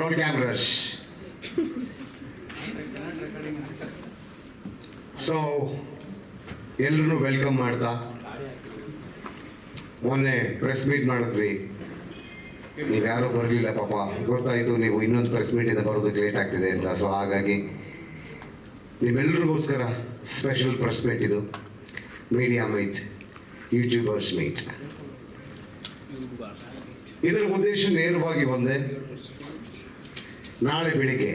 Roll cameras so ಎಲ್ರೂ welcome ಮಾಡ್ತಾ. ಮೊನ್ನೆ ಪ್ರೆಸ್ ಮೀಟ್ ಮಾಡಿದ್ವಿ. ನೀವು ಯಾರೂ ಬರಲಿಲ್ಲ ಪಾಪ. ಗೊತ್ತಾಯಿತು, ನೀವು ಇನ್ನೊಂದು ಪ್ರೆಸ್ ಮೀಟಿಂದ ಬರೋದಕ್ಕೆ ಲೇಟ್ ಆಗ್ತಿದೆ ಅಂತ. ಸೊ ಹಾಗಾಗಿ ನಿಮ್ಮೆಲ್ಲರಿಗೋಸ್ಕರ ಸ್ಪೆಷಲ್ ಪ್ರೆಸ್ ಮೀಟ್ ಇದು. ಮೀಡಿಯಾ ಮೀಟ್ ಯೂಟ್ಯೂಬರ್ಸ್ ಮೀಟ್ ಇದರ ಉದ್ದೇಶ ನೇರವಾಗಿ ಒಂದೇ. ನಾಳೆ ಬೆಳಿಗ್ಗೆ,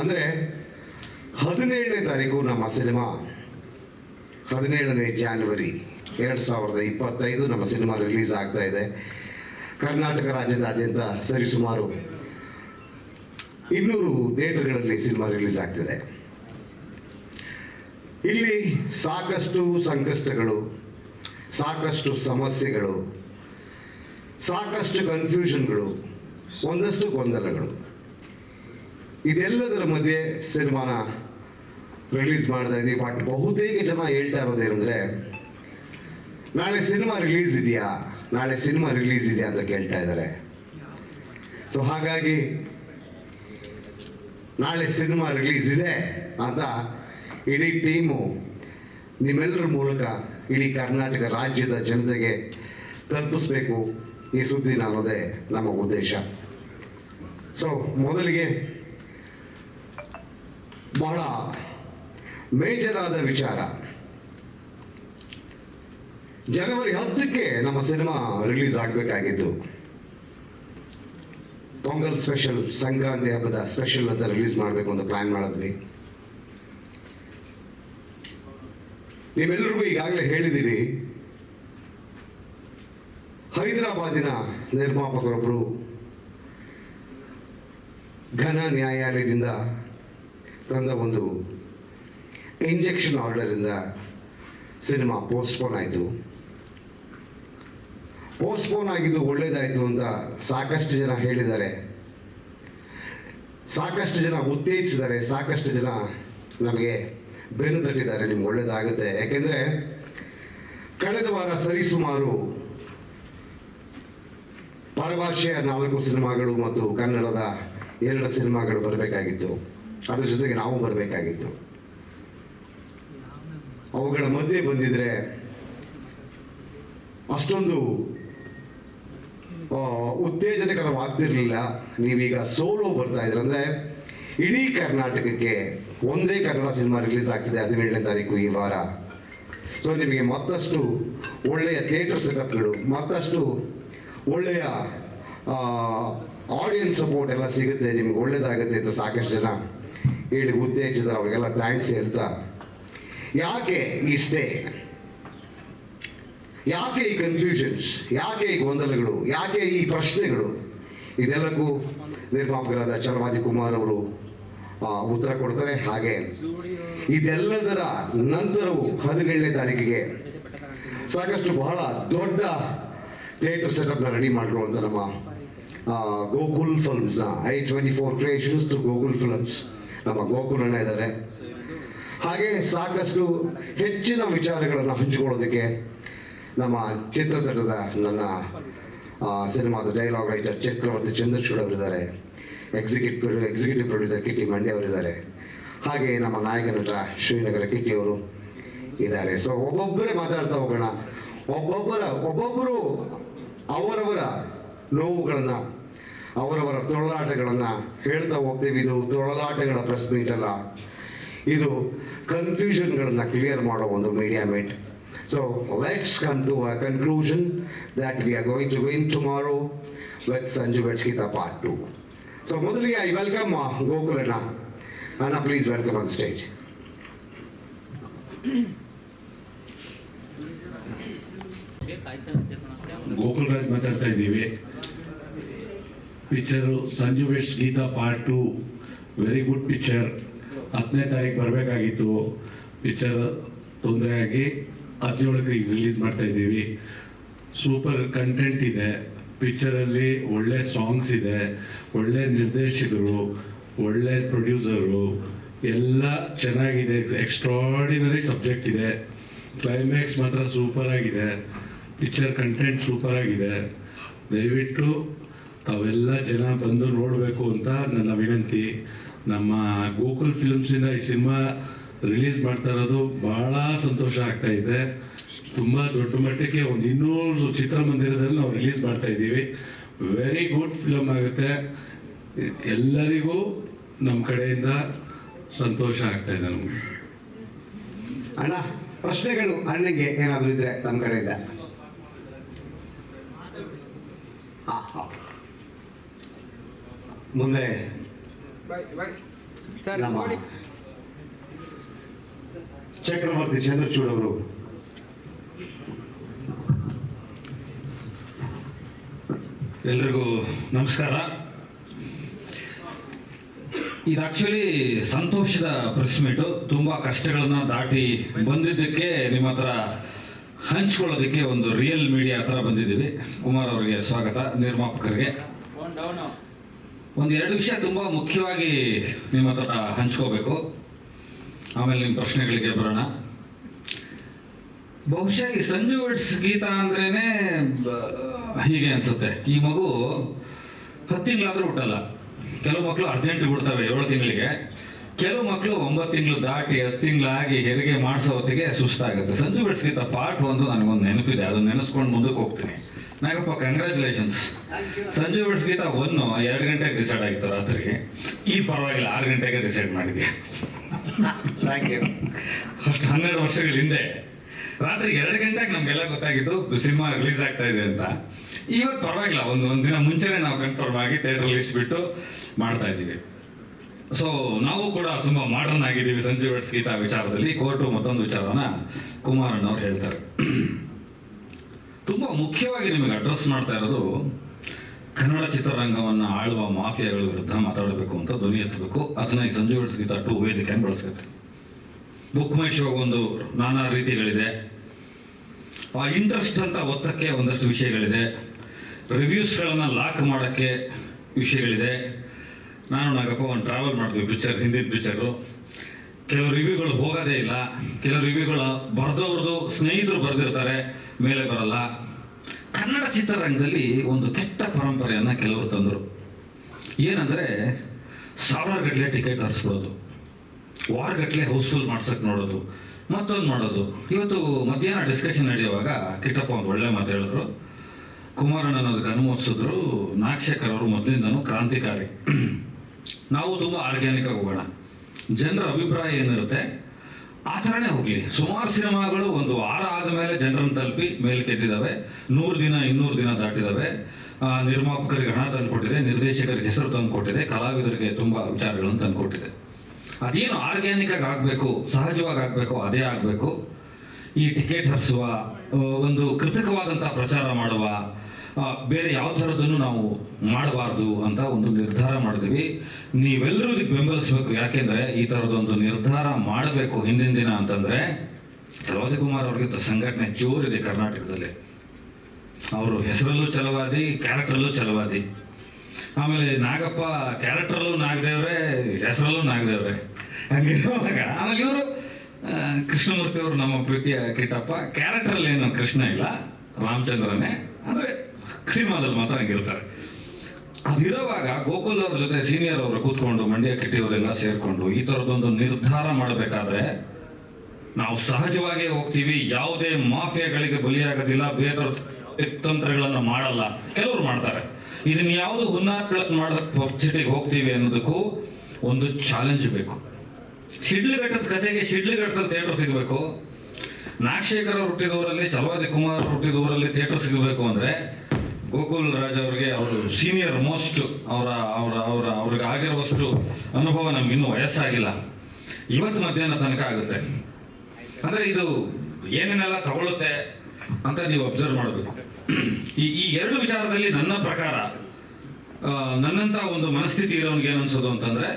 ಅಂದರೆ ಹದಿನೇಳನೇ ತಾರೀಕು ನಮ್ಮ ಸಿನಿಮಾ. ಹದಿನೇಳನೇ ಜಾನ್ವರಿ ಎರಡು ಸಾವಿರದ ಇಪ್ಪತ್ತೈದು ನಮ್ಮ ಸಿನಿಮಾ ರಿಲೀಸ್ ಆಗ್ತಾ ಇದೆ. ಕರ್ನಾಟಕ ರಾಜ್ಯದಾದ್ಯಂತ ಸರಿಸುಮಾರು ಇನ್ನೂರು ಥಿಯೇಟರ್ಗಳಲ್ಲಿ ಸಿನಿಮಾ ರಿಲೀಸ್ ಆಗ್ತಿದೆ. ಇಲ್ಲಿ ಸಾಕಷ್ಟು ಸಂಕಷ್ಟಗಳು, ಸಾಕಷ್ಟು ಸಮಸ್ಯೆಗಳು ಸಾಕಷ್ಟು ಕನ್ಫ್ಯೂಷನ್ಗಳು ಒಂದಷ್ಟು ಗೊಂದಲಗಳು. ಇದೆಲ್ಲದರ ಮಧ್ಯೆ ಸಿನಿಮಾನ ರಿಲೀಸ್ ಮಾಡ್ತಾ ಇದ್ದೀವಿ. ಬಟ್ ಬಹುತೇಕ ಜನ ಹೇಳ್ತಾ ಇರೋದೇನೆಂದ್ರೆ ನಾಳೆ ಸಿನಿಮಾ ರಿಲೀಸ್ ಇದೆಯಾ? ನಾಳೆ ಸಿನಿಮಾ ರಿಲೀಸ್ ಇದೆಯಾ ಅಂತ ಕೇಳ್ತಾ ಇದ್ದಾರೆ. ಸೊ ಹಾಗಾಗಿ, ನಾಳೆ ಸಿನಿಮಾ ರಿಲೀಸ್ ಇದೆ ಅಂತ ಇಡೀ ಟೀಮು, ನಿಮ್ಮೆಲ್ಲರ ಮೂಲಕ ಇಡೀ ಕರ್ನಾಟಕ ರಾಜ್ಯದ ಜನತೆಗೆ ತಲುಪಿಸ್ಬೇಕು. ಈ ಸುದ್ದಿನ ಅನ್ನೋದೇ ನಮ್ಮ ಉದ್ದೇಶ. ಸೊ ಮೊದಲಿಗೆ ಬಹಳ ಮೇಜರ್ ಆದ ವಿಚಾರ. ಜನವರಿ ಹತ್ತಕ್ಕೆ ನಮ್ಮ ಸಿನಿಮಾ ರಿಲೀಸ್ ಆಗಬೇಕಾಗಿತ್ತು ಪೊಂಗಲ್ ಸ್ಪೆಷಲ್ ಸಂಕ್ರಾಂತಿ ಹಬ್ಬದ ಸ್ಪೆಷಲ್ ಅಂತ ರಿಲೀಸ್ ಮಾಡಬೇಕು ಅಂತ ಪ್ಲಾನ್ ಮಾಡಿದ್ವಿ. ನೀವೆಲ್ಲರಿಗೂ ಈಗಾಗಲೇ ಹೇಳಿದ್ದೀರಿ ಹೈದರಾಬಾದಿನ ನಿರ್ಮಾಪಕರೊಬ್ಬರು ಘನ ನ್ಯಾಯಾಲಯದಿಂದ ತಂದ ಒಂದು ಇಂಜೆಕ್ಷನ್ ಆರ್ಡರಿಂದ ಸಿನಿಮಾ ಪೋಸ್ಟ್ಪೋನ್ ಆಯಿತು. ಪೋಸ್ಟ್ಪೋನ್ ಆಗಿದ್ದು ಒಳ್ಳೇದಾಯಿತು ಅಂತ ಸಾಕಷ್ಟು ಜನ ಹೇಳಿದ್ದಾರೆ. ಸಾಕಷ್ಟು ಜನ ಉತ್ತೇಜಿಸಿದ್ದಾರೆ, ಸಾಕಷ್ಟು ಜನ ನಮಗೆ ಬೆನ್ನು ತಟ್ಟಿದ್ದಾರೆ, ನಿಮ್ಗೆ ಒಳ್ಳೇದಾಗುತ್ತೆ. ಯಾಕೆಂದರೆ, ಕಳೆದ ವಾರ ಸರಿಸುಮಾರು ಪರಭಾಷೆಯ ನಾಲ್ಕು ಸಿನಿಮಾಗಳು ಮತ್ತು ಕನ್ನಡದ ಎರಡು ಸಿನಿಮಾಗಳು ಬರಬೇಕಾಗಿತ್ತು. ಅದ್ರ ಜೊತೆಗೆ ನಾವು ಬರಬೇಕಾಗಿತ್ತು. ಅವುಗಳ ಮಧ್ಯೆ ಬಂದಿದ್ರೆ ಅಷ್ಟೊಂದು ಉತ್ತೇಜನಕರವಾಗ್ತಿರ್ಲಿಲ್ಲ. ನೀವೀಗ ಸೋಲೋ ಬರ್ತಾ ಇದ್ರೆ. ಅಂದ್ರೆ ಇಡೀ ಕರ್ನಾಟಕಕ್ಕೆ ಒಂದೇ ಕನ್ನಡ ಸಿನಿಮಾ ರಿಲೀಸ್ ಆಗ್ತಿದೆ ಹದಿನೇಳನೇ ತಾರೀಕು ಈ ವಾರ. ಸೊ ನಿಮಗೆ ಮತ್ತಷ್ಟು ಒಳ್ಳೆಯ ಥಿಯೇಟರ್ ಸೆಟಪ್ಗಳು ಮತ್ತಷ್ಟು ಒಳ್ಳೆಯ ಆಡಿಯನ್ಸ್ ಸಪೋರ್ಟ್ ಎಲ್ಲ ಸಿಗುತ್ತೆ, ನಿಮ್ಗೆ ಒಳ್ಳೇದಾಗುತ್ತೆ ಅಂತ ಸಾಕಷ್ಟು ಜನ ಹೇಳಿ ಉತ್ತೇಜಿಸಿದ್ರೆ ಅವ್ರಿಗೆಲ್ಲ ಥ್ಯಾಂಕ್ಸ್ ಹೇಳ್ತಾ. ಯಾಕೆ ಈ ಸ್ಟೇ ಯಾಕೆ ಈ ಕನ್ಫ್ಯೂಷನ್ಸ್ ಯಾಕೆ ಈ ಗೊಂದಲಗಳು? ಯಾಕೆ ಈ ಪ್ರಶ್ನೆಗಳು? ಇದೆಲ್ಲಕ್ಕೂ ನಿರ್ಮಾಪಕರಾದ ಚಲವಾದಿ ಕುಮಾರ್ ಅವರು ಉತ್ತರ ಕೊಡ್ತಾರೆ. ಹಾಗೆ ಇದೆಲ್ಲದರ ನಂತರವೂ ಹದಿನೇಳನೇ ತಾರೀಕಿಗೆ ಸಾಕಷ್ಟು ಬಹಳ ದೊಡ್ಡ ಥಿಯೇಟರ್ ಸೆಟಪ್ನ ರೆಡಿ ಮಾಡಿರುವಂಥ ನಮ್ಮ Gokul ಫಿಲ್ಮ್ಸ್ನ I twenty four creations to Gokul films ನಮ್ಮ ಗೋಕುಲ್ ಅಣ್ಣ ಇದ್ದಾರೆ ಹಾಗೆ ಸಾಕಷ್ಟು ಹೆಚ್ಚಿನ ವಿಚಾರಗಳನ್ನು ಹಂಚಿಕೊಳ್ಳೋದಕ್ಕೆ ನಮ್ಮ ಚಿತ್ರತಟದ ನನ್ನ ಸಿನಿಮಾದ ಡೈಲಾಗ್ ರೈಟರ್ ಚಕ್ರವರ್ತಿ ಚಂದ್ರಚೂಡ್ ಅವರಿದ್ದಾರೆ. Executive executive producer Kitty Mandya ಅವರಿದ್ದಾರೆ. ಹಾಗೆ ನಮ್ಮ ನಾಯಕ ನಟ ಶ್ರೀನಗರ ಕಿಟ್ಟಿ ಅವರು ಇದ್ದಾರೆ. ಸೊ ಒಬ್ಬೊಬ್ಬರೇ ಮಾತಾಡ್ತಾ ಹೋಗೋಣ. ಒಬ್ಬೊಬ್ಬರ, ಒಬ್ಬೊಬ್ಬರು ಅವರವರ ನೋವುಗಳನ್ನು, ಅವರವರ ತೊಳಲಾಟಗಳನ್ನು ಹೇಳ್ತಾ ಹೋಗ್ತೀವಿ. ಇದು ತೊಳಲಾಟಗಳ ಪ್ರಶ್ನೆ ಅಲ್ಲ. ಇದು ಕನ್ಫ್ಯೂಷನ್ಗಳನ್ನು ಕ್ಲಿಯರ್ ಮಾಡೋ ಒಂದು media meet so let's come to a conclusion that we are going to win tomorrow with Sanju ಬೆಟ್ಸ್ಕಿತ part two so ಮೊದಲಿಗೆ ಐ ವೆಲ್ಕಮ್ ಗೋಕುಲಣ್ಣ ಅಣ್ಣ. Please welcome on stage Gokul Raj ಮಾತಾಡ್ತಾ ಇದ್ದೀವಿ. Picture Sanju weds Geetha part two very good picture ಹತ್ತನೇ ತಾರೀಕು ಬರಬೇಕಾಗಿತ್ತು. Picture ತೊಂದರೆ ಆಗಿ ಹದಿನೇಳಕ್ಕೆ ಈಗ ರಿಲೀಸ್ ಮಾಡ್ತಾ ಇದ್ದೀವಿ. ಸೂಪರ್ ಕಂಟೆಂಟ್ ಇದೆ. ಪಿಕ್ಚರಲ್ಲಿ ಒಳ್ಳೆ ಸಾಂಗ್ಸ್ ಇದೆ. ಒಳ್ಳೆ ನಿರ್ದೇಶಕರು, ಒಳ್ಳೆ ಪ್ರೊಡ್ಯೂಸರು ಎಲ್ಲ ಚೆನ್ನಾಗಿದೆ. ಎಕ್ಸ್ಟ್ರಾಡಿನರಿ ಸಬ್ಜೆಕ್ಟ್ ಇದೆ. ಕ್ಲೈಮ್ಯಾಕ್ಸ್ ಮಾತ್ರ ಸೂಪರ್ ಆಗಿದೆ. ಪಿಕ್ಚರ್ ಕಂಟೆಂಟ್ ಸೂಪರ್ ಆಗಿದೆ. ದಯವಿಟ್ಟು ತಾವೆಲ್ಲ ಜನ ಬಂದು ನೋಡಬೇಕು ಅಂತ ನನ್ನ ವಿನಂತಿ. ನಮ್ಮ ಗೋಕುಲ್ ಫಿಲ್ಮ್ಸಿಂದ ಈ ಸಿನಿಮಾ ರಿಲೀಸ್ ಮಾಡ್ತಾ ಇರೋದು ಬಹಳ ಸಂತೋಷ ಆಗ್ತಾ ಇದೆ. ತುಂಬ ದೊಡ್ಡ ಮಟ್ಟಕ್ಕೆ ಒಂದು ಇನ್ನೂರು ಚಿತ್ರಮಂದಿರದಲ್ಲಿ ನಾವು ರಿಲೀಸ್ ಮಾಡ್ತಾ ಇದ್ದೀವಿ. ವೆರಿ ಗುಡ್ ಫಿಲಮ್ ಆಗುತ್ತೆ. ಎಲ್ಲರಿಗೂ ನಮ್ಮ ಕಡೆಯಿಂದ ಸಂತೋಷ ಆಗ್ತಾ ಇದೆ ನಮಗೆ. ಅಣ್ಣ, ಪ್ರಶ್ನೆಗಳು ಅಣ್ಣಗೆ ಏನಾದರೂ ಇದ್ರೆ ನಮ್ಮ ಕಡೆಯಿಂದ ಹಾ ಹಾ ಮುಂದೆ. ಚಕ್ರವರ್ತಿ ಚಂದ್ರಚೂಡ್ ಅವರು. ಎಲ್ರಿಗೂ ನಮಸ್ಕಾರ. ಇದು ಆ್ಯಕ್ಚುಲಿ ಸಂತೋಷದ ಪ್ರೆಸ್ ಮೀಟು ತುಂಬ ಕಷ್ಟಗಳನ್ನು ದಾಟಿ ಬಂದಿದ್ದಕ್ಕೆ ನಿಮ್ಮ ಹತ್ರ ಹಂಚ್ಕೊಳ್ಳೋದಕ್ಕೆ ಒಂದು ರಿಯಲ್ ಮೀಡಿಯಾ ಹತ್ರ ಬಂದಿದ್ದೀವಿ. ಕುಮಾರ್ ಅವರಿಗೆ ಸ್ವಾಗತ, ನಿರ್ಮಾಪಕರಿಗೆ. ಒಂದು ಎರಡು ವಿಷಯ ತುಂಬ ಮುಖ್ಯವಾಗಿ ನಿಮ್ಮ ಹತ್ರ ಹಂಚ್ಕೋಬೇಕು. ಆಮೇಲೆ ನಿಮ್ಮ ಪ್ರಶ್ನೆಗಳಿಗೆ ಬರೋಣ. ಬಹುಶಃ ಈ ಸಂಜು ವರ್ಡ್ಸ್ ಗೀತ ಅಂದ್ರೇನೆ ಹೀಗೆ ಅನ್ಸುತ್ತೆ. ಈ ಮಗು ಹತ್ತು ತಿಂಗಳಾದ್ರೂ ಹುಟ್ಟಲ್ಲ. ಕೆಲವು ಮಕ್ಕಳು ಅರ್ಜೆಂಟ್ ಬಿಡ್ತವೆ ಏಳು ತಿಂಗಳಿಗೆ. ಕೆಲವು ಮಕ್ಕಳು ಒಂಬತ್ತು ತಿಂಗಳು ದಾಟಿ ಹತ್ತು ತಿಂಗಳಾಗಿ ಹೆರಿಗೆ ಮಾಡಿಸೋ ಹೊತ್ತಿಗೆ ಸುಸ್ತಾಗುತ್ತೆ. ಸಂಜು ವೆಡ್ಸ್ ಪಾಠ ಒಂದು ನನಗೊಂದು ನೆನಪಿದೆ. ಅದನ್ನ ನೆನೆಸ್ಕೊಂಡು ಮುಂದಕ್ಕೆ ಹೋಗ್ತೀನಿ. ನಾಗಪ್ಪ ಕಂಗ್ರ್ಯಾಚುಲೇಷನ್ಸ್ ಸಂಜು ವೆಡ್ಸ್ ಗೀತ ಒಂದು ಎರಡು ಗಂಟೆಗೆ ಡಿಸೈಡ್ ಆಗಿತ್ತು ರಾತ್ರಿಗೆ ಈ ಪರವಾಗಿಲ್ಲ ಆರು ಗಂಟೆಗೆ ಡಿಸೈಡ್ ಮಾಡಿದೆ ಅಷ್ಟು ಹನ್ನೆರಡು ವರ್ಷಗಳ ಹಿಂದೆ. ರಾತ್ರಿ ಎರಡು ಗಂಟೆಗೆ ನಮ್ಗೆಲ್ಲ ಗೊತ್ತಾಗಿದ್ದು ಸಿನಿಮಾ ರಿಲೀಸ್ ಆಗ್ತಾ ಇದೆ ಅಂತ. ಇವತ್ತು ಪರವಾಗಿಲ್ಲ ಒಂದು ಒಂದು ದಿನ ಮುಂಚೆನೆ ನಾವು ಕನ್ಫರ್ಮ್ ಆಗಿ ಥಿಯೇಟರ್ ಲಿಸ್ಟ್ ಬಿಟ್ಟು ಮಾಡ್ತಾ ಇದ್ದೀವಿ. ಸೊ ನಾವು ಕೂಡ ತುಂಬಾ ಮಾಡರ್ನ್ ಆಗಿದ್ದೀವಿ ಸಂಜೆ ಗೀತಾ ವಿಚಾರದಲ್ಲಿ ಕೋರ್ಟು ಮತ್ತೊಂದು ವಿಚಾರನ ಕುಮಾರಣ್ಣ ಅವ್ರು ಹೇಳ್ತಾರೆ. ತುಂಬಾ ಮುಖ್ಯವಾಗಿ ನಿಮಗೆ ಅಡ್ರೆಸ್ ಮಾಡ್ತಾ ಇರೋದು ಕನ್ನಡ ಚಿತ್ರರಂಗವನ್ನು ಆಳುವ ಮಾಫಿಯಾಗಳ ವಿರುದ್ಧ ಮಾತಾಡಬೇಕು ಅಂತ ಧ್ವನಿ ಎತ್ತಬೇಕು. ಅದನ್ನ ಈ ಸಂಜೆ ಗೀತಾ ಟು ವೇದಿಕೆಯನ್ನು ಬಳಸ್ಬೇಕು ಬುಕ್ ಮೈ ಶೋಗೆ ಒಂದು ನಾನಾ ರೀತಿಗಳಿದೆ. ಆ ಇಂಟ್ರೆಸ್ಟ್ ಅಂತ ಒತ್ತಕ್ಕೆ ಒಂದಷ್ಟು ವಿಷಯಗಳಿದೆ. ರಿವ್ಯೂಸ್ಗಳನ್ನು ಲಾಕ್ ಮಾಡೋಕ್ಕೆ ವಿಷಯಗಳಿದೆ. ನಾನು ನಾಗಪ್ಪ ಒಂದು ಟ್ರಾವೆಲ್ ಮಾಡ್ತೀವಿ ಪಿಕ್ಚರ್ ಹಿಂದಿನ ಪಿಕ್ಚರು ಕೆಲವು ರಿವ್ಯೂಗಳು ಹೋಗೋದೇ ಇಲ್ಲ. ಕೆಲವು ರಿವ್ಯೂಗಳು ಬರೆದವ್ರದ್ದು ಸ್ನೇಹಿತರು ಬರೆದಿರ್ತಾರೆ, ಮೇಲೆ ಬರಲ್ಲ. ಕನ್ನಡ ಚಿತ್ರರಂಗದಲ್ಲಿ ಒಂದು ಕೆಟ್ಟ ಪರಂಪರೆಯನ್ನು ಕೆಲವರು ತಂದರು. ಏನಂದರೆ, ಸಾವಿರಾರು ಗಟ್ಟಲೆ ಟಿಕೆಟ್ ತರಿಸ್ಬಿಡೋದು ವಾರಗಟ್ಟಲೆ ಹೌಸ್ಫುಲ್ ಮಾಡ್ಸೋಕ್ಕೆ ನೋಡೋದು. ಮತ್ತೊಂದು ಮಾಡೋದು. ಇವತ್ತು ಮಧ್ಯಾಹ್ನ ಡಿಸ್ಕಷನ್ ನಡೆಯುವಾಗ ಕಿಟ್ಟಪ್ಪ ಒಂದು ಒಳ್ಳೆ ಮಾತು ಹೇಳಿದ್ರು. ಕುಮಾರಣ್ಣನ ಅದಕ್ಕೆ ಅನುಮೋದಿಸಿದ್ರು. ನಾಗಶೇಖರ್ ಅವರು ಮೊದಲಿಂದನೂ ಕ್ರಾಂತಿಕಾರಿ. ನಾವು ತುಂಬ ಆರ್ಗ್ಯಾನಿಕ್ ಹೋಗೋಣ. ಜನರ ಅಭಿಪ್ರಾಯ ಏನಿರುತ್ತೆ? ಆ ಥರನೇ ಹೋಗಲಿ. ಸುಮಾರು ಸಿನಿಮಾಗಳು ಒಂದು ವಾರ ಆದಮೇಲೆ ಜನರನ್ನು ತಲುಪಿ ಮೇಲೆ ಕೆತ್ತಿದ್ದಾವೆ ನೂರು ದಿನ, ಇನ್ನೂರು ದಿನ ದಾಟಿದ್ದಾವೆ ನಿರ್ಮಾಪಕರಿಗೆ ಹಣ ತಂದುಕೊಟ್ಟಿದೆ, ನಿರ್ದೇಶಕರಿಗೆ ಹೆಸರು ತಂದುಕೊಟ್ಟಿದೆ, ಕಲಾವಿದರಿಗೆ ತುಂಬ ವಿಚಾರಗಳನ್ನು ತಂದುಕೊಟ್ಟಿದೆ. ಅದೇನು ಆರ್ಗ್ಯಾನಿಕ್ ಆಗಿ ಆಗಬೇಕು, ಸಹಜವಾಗಿ ಆಗಬೇಕು, ಅದೇ ಆಗಬೇಕು? ಈ ಟಿಕೆಟ್ ಹರಿಸುವ ಒಂದು ಕೃತಕವಾದಂಥ ಪ್ರಚಾರ ಮಾಡುವ ಬೇರೆ ಯಾವ ಥರದನ್ನು ನಾವು ಮಾಡಬಾರ್ದು ಅಂತ ಒಂದು ನಿರ್ಧಾರ ಮಾಡಿದ್ವಿ. ನೀವೆಲ್ಲರೂ ಇದಕ್ಕೆ ಬೆಂಬಲಿಸಬೇಕು. ಯಾಕೆಂದರೆ ಈ ಥರದೊಂದು ನಿರ್ಧಾರ ಮಾಡಬೇಕು ಹಿಂದಿನ ದಿನ ಅಂತಂದರೆ ಕುಮಾರ್ ಅವ್ರಿಗೆ ಸಂಘಟನೆ ಜೋರಿದೆ ಕರ್ನಾಟಕದಲ್ಲಿ. ಅವರು ಹೆಸರಲ್ಲೂ ಚಲವಾದಿ ಕ್ಯಾರೆಕ್ಟ್ರಲ್ಲೂ ಛಲವಾದಿ. ಆಮೇಲೆ ನಾಗಪ್ಪ ಕ್ಯಾರೆಕ್ಟ್ರಲ್ಲೂ ನಾಗದೇವ್ರೆ, ಹೆಸರಲ್ಲೂ ನಾಗದೇವ್ರೆ. ಹಂಗಿರುವಾಗ ಆಮೇಲೆ ಇವರು ಕೃಷ್ಣಮೂರ್ತಿ ಅವರು ನಮ್ಮ ಪ್ರೀತಿಯ ಕಿಟ್ಟಪ್ಪ. ಕ್ಯಾರೆಕ್ಟರಲ್ಲಿ ಏನು ಕೃಷ್ಣ ಇಲ್ಲ, ರಾಮಚಂದ್ರನೇ. ಅಂದ್ರೆ ಸಿನಿಮಾದಲ್ಲಿ ಮಾತ್ರ ಹಂಗಿರ್ತಾರೆ ಅದಿರುವಾಗ ಗೋಕುಲ್ ಅವ್ರ ಜೊತೆ ಸೀನಿಯರ್ ಅವರು ಕೂತ್ಕೊಂಡು, ಮಂಡ್ಯ ಕಿಟ್ಟಿಯವರೆಲ್ಲ ಸೇರಿಕೊಂಡು ಈ ಥರದೊಂದು ನಿರ್ಧಾರ ಮಾಡಬೇಕಾದ್ರೆ ನಾವು ಸಹಜವಾಗಿ ಹೋಗ್ತೀವಿ. ಯಾವುದೇ ಮಾಫಿಯಾಗಳಿಗೆ ಬಲಿಯಾಗೋದಿಲ್ಲ ಬೇರೆ ತಂತ್ರಗಳನ್ನು ಮಾಡಲ್ಲ. ಕೆಲವರು ಮಾಡ್ತಾರೆ. ಇದನ್ನ ಯಾವುದು ಹುನ್ನಾರಗಳನ್ನು ಮಾಡೋ ಪಬ್ಲಿಸಿಟಿಗೆ ಹೋಗ್ತೀವಿ ಅನ್ನೋದಕ್ಕೂ ಒಂದು ಚಾಲೆಂಜ್ ಬೇಕು. ಶಿಡ್ಲಘಟ್ಟದ ಕಥೆಗೆ ಘಟ್ಟದ ಥಿಯೇಟರ್ ಸಿಗಬೇಕು. ನಾಗಶೇಖರ ಹುಟ್ಟಿದವರಲ್ಲಿ ಚಲವಾದಿ ಕುಮಾರ್ ಹುಟ್ಟಿದವರಲ್ಲಿ ಥಿಯೇಟರ್ ಸಿಗಬೇಕು ಅಂದ್ರೆ ಗೋಕುಲ್ ರಾಜ್ ಅವ್ರಿಗೆ ಅವರು ಸೀನಿಯರ್ ಮೋಸ್ಟ್ ಅವರ ಅವರ ಅವರ, ಅವ್ರಿಗೆ ಆಗಿರುವಷ್ಟು ಅನುಭವ ನಮ್ಗೆ ಇನ್ನೂ ವಯಸ್ಸಾಗಿಲ್ಲ. ಇವತ್ತು ಮಧ್ಯಾಹ್ನ ತನಕ ಆಗುತ್ತೆ. ಅಂದ್ರೆ ಇದು ಏನೇನೆಲ್ಲ ತಗೊಳ್ಳುತ್ತೆ ಅಂತ ನೀವು ಅಬ್ಸರ್ವ್ ಮಾಡಬೇಕು. ಈ ಈ ಎರಡು ವಿಚಾರದಲ್ಲಿ ನನ್ನ ಪ್ರಕಾರ ನನ್ನಂಥ ಒಂದು ಮನಸ್ಥಿತಿ ಇರೋನ್ಗೆ ಏನು ಅನ್ಸೋದು ಅಂತಂದ್ರೆ,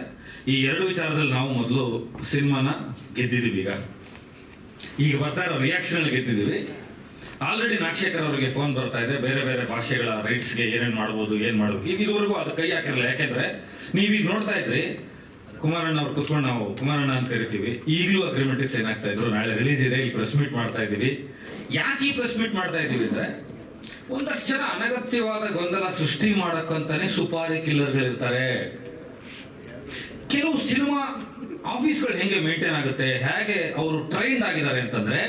ಈ ಎರಡು ವಿಚಾರದಲ್ಲಿ ನಾವು ಮೊದಲು ಸಿನಿಮಾನ ಗೆದ್ದಿದ್ದೀವಿ ಈಗ. ಈಗ ಬರ್ತಾ ಇರೋ ರಿಯಾಕ್ಷನ್ ಗೆದ್ದಿದೀವಿ ಗೆದ್ದಿದ್ದೀವಿ. ಆಲ್ರೆಡಿ ಅವರಿಗೆ ಫೋನ್ ಬರ್ತಾ ಇದೆ. ಬೇರೆ ಬೇರೆ ಭಾಷೆಗಳ ರೈಟ್ಸ್ಗೆ ಏನೇನು ಮಾಡ್ಬೋದು, ಏನು ಮಾಡಬೇಕು ಈಗ ಇದುವರೆಗೂ ಅದು ಕೈ ಹಾಕಿರಲ್ಲ ಯಾಕೆಂದ್ರೆ ನೀವೀಗ ನೋಡ್ತಾ ಇದ್ರಿ, ಕುಮಾರಣ್ಣ ಅವ್ರು ಕುತ್ಕೊಂಡು ನಾವು, ಕುಮಾರಣ್ಣ ಅಂತ ಕರಿತೀವಿ. ಈಗಲೂ ಅಗ್ರಿಮೆಂಟ್ ಸೈನ್ ಇದ್ರು? ನಾಳೆ ರಿಲೀಸ್ ಇದೆ ಈ ಪ್ರೆಸ್ ಮೀಟ್ ಮಾಡ್ತಾ ಇದ್ದೀವಿ. ಯಾಕೆ ಈ ಪ್ರೆಸ್ ಮೀಟ್ ಮಾಡ್ತಾ ಇದ್ದೀವಿ ಅಂದ್ರೆ, ಒಂದಷ್ಟು ಜನ ಅನಗತ್ಯವಾದ ಗೊಂದಲ ಸೃಷ್ಟಿ ಮಾಡಕ್ಕಂತಾನೆ ಸುಪಾರಿ ಕಿಲ್ಲರ್ಗಳಿರ್ತಾರೆ. ಕೆಲವು ಸಿನಿಮಾ ಆಫೀಸ್ಗಳು ಹೆಂಗೆ ಮೇಂಟೈನ್ ಆಗುತ್ತೆ, ಹೇಗೆ ಅವರು ಟ್ರೈನ್ಡ್ ಆಗಿದ್ದಾರೆ ಅಂತಂದ್ರೆ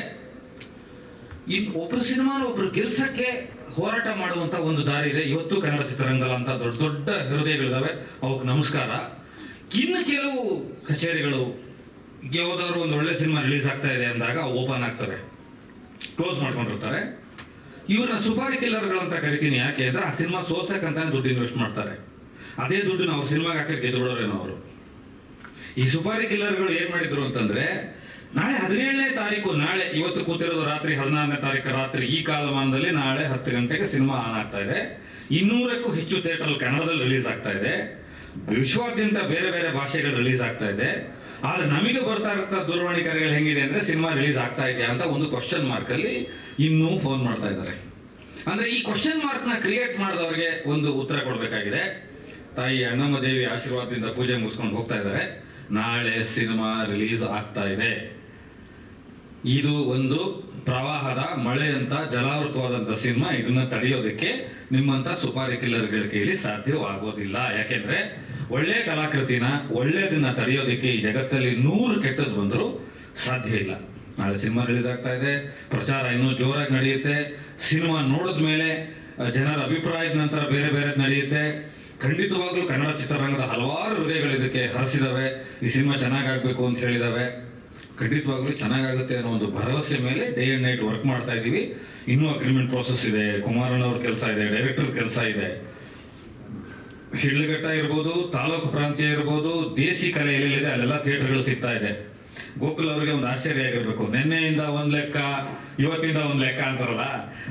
ಇನ್ ಒಬ್ಬರು ಸಿನಿಮಾನ ಒಬ್ರು ಗೆಲ್ಸಕ್ಕೆ ಹೋರಾಟ ಮಾಡುವಂತ ಒಂದು ದಾರಿ ಇದೆ. ಇವತ್ತು ಕನ್ನಡ ಚಿತ್ರರಂಗಲ್ಲ ಅಂತ ದೊಡ್ಡ ದೊಡ್ಡ ಹೃದಯಗಳಿದಾವೆ. ಅವಕ್ಕೆ ನಮಸ್ಕಾರ. ಇನ್ನು ಕೆಲವು ಕಚೇರಿಗಳು ಯಾವುದಾದ್ರು ಒಂದು ಒಳ್ಳೆ ಸಿನಿಮಾ ರಿಲೀಸ್ ಆಗ್ತಾ ಇದೆ ಅಂದಾಗ ಓಪನ್ ಆಗ್ತವೆ. ಕ್ಲೋಸ್ ಮಾಡ್ಕೊಂಡಿರ್ತಾರೆ. ಇವ್ರನ್ನ ಸುಪಾರಿ ಕಿಲ್ಲರ್ಗಳು ಅಂತ ಕರಿತೀನಿ ಯಾಕೆ ಅಂದ್ರೆ ಆ ಸಿನಿಮಾ ಸೋಲ್ಸಕ್ಕಂತಾನೆ ದುಡ್ಡು ಇನ್ವೆಸ್ಟ್ ಮಾಡ್ತಾರೆ. ಅದೇ ದುಡ್ಡು ನಾವು ಸಿನಿಮಾಗೆ ಹಾಕಕ್ಕೆ ಗೆದ್ಬಿಡೋರೇನೋ ಅವರು. ಈ ಸುಪಾರಿ ಕಿಲ್ಲರ್ಗಳು ಏನು ಮಾಡಿದ್ರು ಅಂತಂದ್ರೆ ನಾಳೆ ಹದಿನೇಳನೇ ತಾರೀಕು, ನಾಳೆ ಇವತ್ತು ಕೂತಿರೋದು ರಾತ್ರಿ ಹದಿನಾರನೇ ತಾರೀಕು ರಾತ್ರಿ ಈ ಕಾಲಮಾನದಲ್ಲಿ ನಾಳೆ ಹತ್ತು ಗಂಟೆಗೆ ಸಿನಿಮಾ ಆನ್ ಆಗ್ತಾ ಇದೆ. ಇನ್ನೂರಕ್ಕೂ ಹೆಚ್ಚು ಥಿಯೇಟರ್ ಕನ್ನಡದಲ್ಲಿ ರಿಲೀಸ್ ಆಗ್ತಾ ಇದೆ. ವಿಶ್ವಾದ್ಯಂತ ಬೇರೆ ಬೇರೆ ಭಾಷೆಗಳು ರಿಲೀಸ್ ಆಗ್ತಾ ಇದೆ. ಆದ್ರೆ ನಮಗೆ ಬರ್ತಾ ಇರ್ತಾ ದೂರವಾಣಿ ಕರೆಗಳು ಹೆಂಗಿದೆ ಅಂದ್ರೆ ಸಿನಿಮಾ ರಿಲೀಸ್ ಆಗ್ತಾ ಇದೆಯಾ ಅಂತ ಒಂದು ಕ್ವಶನ್ ಮಾರ್ಕ್ ಅಲ್ಲಿ ಇನ್ನೂ ಫೋನ್ ಮಾಡ್ತಾ ಇದ್ದಾರೆ. ಅಂದ್ರೆ ಈ ಕ್ವಶನ್ ಮಾರ್ಕ್ನ ಕ್ರಿಯೇಟ್ ಮಾಡಿದವರಿಗೆ ಒಂದು ಉತ್ತರ ಕೊಡಬೇಕಾಗಿದೆ. ತಾಯಿ ಅಣ್ಣಮ್ಮ ದೇವಿ ಆಶೀರ್ವಾದದಿಂದ ಪೂಜೆ ಮುಗಿಸ್ಕೊಂಡು ಹೋಗ್ತಾ ಇದ್ದಾರೆ. ನಾಳೆ ಸಿನಿಮಾ ರಿಲೀಸ್ ಆಗ್ತಾ ಇದೆ. ಇದು ಒಂದು ಪ್ರವಾಹದ ಮಳೆ ಅಂತ ಜಲಾವೃತವಾದಂತ ಸಿನಿಮಾ. ಇದನ್ನ ತಡೆಯೋದಕ್ಕೆ ನಿಮ್ಮಂತ ಸುಪಾರಿ ಕಿಲ್ಲರ್ಗಳ ಕೈಲಿ ಸಾಧ್ಯವಾಗೋದಿಲ್ಲ. ಯಾಕೆಂದ್ರೆ ಒಳ್ಳೆ ಕಲಾಕೃತಿನ ಒಳ್ಳೆಯದನ್ನ ತಡೆಯೋದಕ್ಕೆ ಈ ಜಗತ್ತಲ್ಲಿ ನೂರು ಕೆಟ್ಟದ್ದು ಬಂದರೂ ಸಾಧ್ಯ ಇಲ್ಲ. ನಾಳೆ ಸಿನಿಮಾ ರಿಲೀಸ್ ಆಗ್ತಾ ಇದೆ. ಪ್ರಚಾರ ಇನ್ನೂ ಜೋರಾಗಿ ನಡೆಯುತ್ತೆ. ಸಿನಿಮಾ ನೋಡಿದ ಮೇಲೆ ಜನರ ಅಭಿಪ್ರಾಯದ ನಂತರ ಬೇರೆ ಬೇರೆ ನಡೆಯುತ್ತೆ. ಖಂಡಿತವಾಗ್ಲೂ ಕನ್ನಡ ಚಿತ್ರರಂಗದ ಹಲವಾರು ಹೃದಯಗಳು ಇದಕ್ಕೆ ಹರಿಸಿದಾವೆ. ಈ ಸಿನಿಮಾ ಚೆನ್ನಾಗಾಗಬೇಕು ಅಂತ ಹೇಳಿದಾವೆ. ಖಂಡಿತವಾಗ್ಲೂ ಚೆನ್ನಾಗಾಗುತ್ತೆ ಅನ್ನೋ ಒಂದು ಭರವಸೆ ಮೇಲೆ ಡೇ ಅಂಡ್ ನೈಟ್ ವರ್ಕ್ ಮಾಡ್ತಾ ಇದ್ದೀವಿ. ಇನ್ನೂ ಅಗ್ರಿಮೆಂಟ್ ಪ್ರೋಸೆಸ್ ಇದೆ. ಕುಮಾರನ್ ಅವ್ರ ಕೆಲಸ ಇದೆ ಡೈರೆಕ್ಟರ್ ಕೆಲಸ ಇದೆ. ಶಿಡ್ಲಘಟ್ಟ ಇರ್ಬೋದು, ತಾಲೂಕು ಪ್ರಾಂತ್ಯ ಇರ್ಬೋದು, ದೇಸಿ ಕಲೆ ಎಲ್ಲೆಲ್ಲಿದೆ ಅಲ್ಲೆಲ್ಲ ಥಿಯೇಟರ್ಗಳು ಸಿಗ್ತಾ ಇದೆ. ಗೋಕುಲ್ ಅವರಿಗೆ ಒಂದು ಆಶ್ಚರ್ಯ ಆಗಿರ್ಬೇಕು. ನಿನ್ನೆಯಿಂದ ಒಂದು ಲೆಕ್ಕ, ಇವತ್ತಿಂದ ಒಂದು ಲೆಕ್ಕ ಅಂತಾರಲ್ಲ?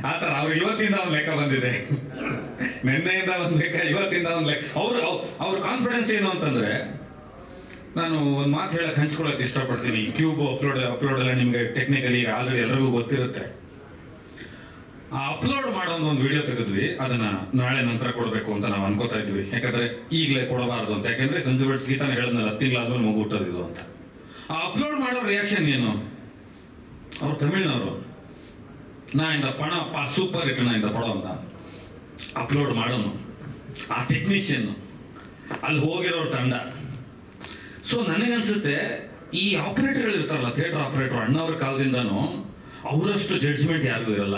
ಆ ಥರ ಅವ್ರು ಇವತ್ತಿಂದ ಒಂದು ಲೆಕ್ಕ ಬಂದಿದೆ. ನಿನ್ನೆಯಿಂದ ಒಂದು ಲೆಕ್ಕ, ಇವತ್ತಿಂದ ಒಂದು ಲೆಕ್ಕ. ಅವ್ರ ಅವ್ರ ಕಾನ್ಫಿಡೆನ್ಸ್ ಏನು ಅಂತಂದ್ರೆ ನಾನು ಒಂದು ಮಾತು ಹೇಳಕ್ಕೆ ಹಂಚ್ಕೊಳ್ಳೋಕೆ ಇಷ್ಟಪಡ್ತೀನಿ. ಕ್ಯೂಬ್ ಅಪ್ಲೋಡ್ ಅಪ್ಲೋಡ್ ಎಲ್ಲ ನಿಮಗೆ ಟೆಕ್ನಿಕಲಿ ಆಲ್ರೆಡಿ ಎಲ್ಲರಿಗೂ ಗೊತ್ತಿರುತ್ತೆ. ಆ ಅಪ್ಲೋಡ್ ಮಾಡೋ ಒಂದು ವಿಡಿಯೋ ತೆಗೆದ್ವಿ. ಅದನ್ನ ನಾಳೆ ನಂತರ ಕೊಡಬೇಕು ಅಂತ ನಾವು ಅನ್ಕೋತಾ ಇದ್ವಿ. ಯಾಕಂದ್ರೆ ಈಗಲೇ ಕೊಡಬಾರದು ಅಂತ. ಯಾಕಂದ್ರೆ ಸಂಜು ಬೆಟ್ಸ್ ಗೀತಾನ ಹೇಳಿದ್ನಲ್ಲ ತಿಂಗಳಾದ್ಮೇಲೆ ಮಗು ಹುಟ್ಟೋದಿದು ಅಂತ. ಆ ಅಪ್ಲೋಡ್ ಮಾಡೋ ರಿಯಾಕ್ಷನ್ ಏನು? ಅವ್ರು ತಮಿಳ್ನವರು. ನಾ ಇಂದ ಪಣ ಸೂಪರ್ ಇಟ್ಟು ನಾ ಇಂದ ಅಂತ ಅಪ್ಲೋಡ್ ಮಾಡೋನು. ಆ ಟೆಕ್ನಿಷಿಯನ್ ಅಲ್ಲಿ ಹೋಗಿರೋರು ತಂಡ. ಸೊ ನನಗನ್ಸುತ್ತೆ, ಈ ಆಪರೇಟರ್ಗಳು ಇರ್ತಾರಲ್ಲ ಥಿಯೇಟರ್ ಆಪರೇಟರ್ ಅಣ್ಣವ್ರ ಕಾಲದಿಂದನೂ ಅವರಷ್ಟು ಜಡ್ಜ್ಮೆಂಟ್ ಯಾರಿಗೂ ಇರಲ್ಲ.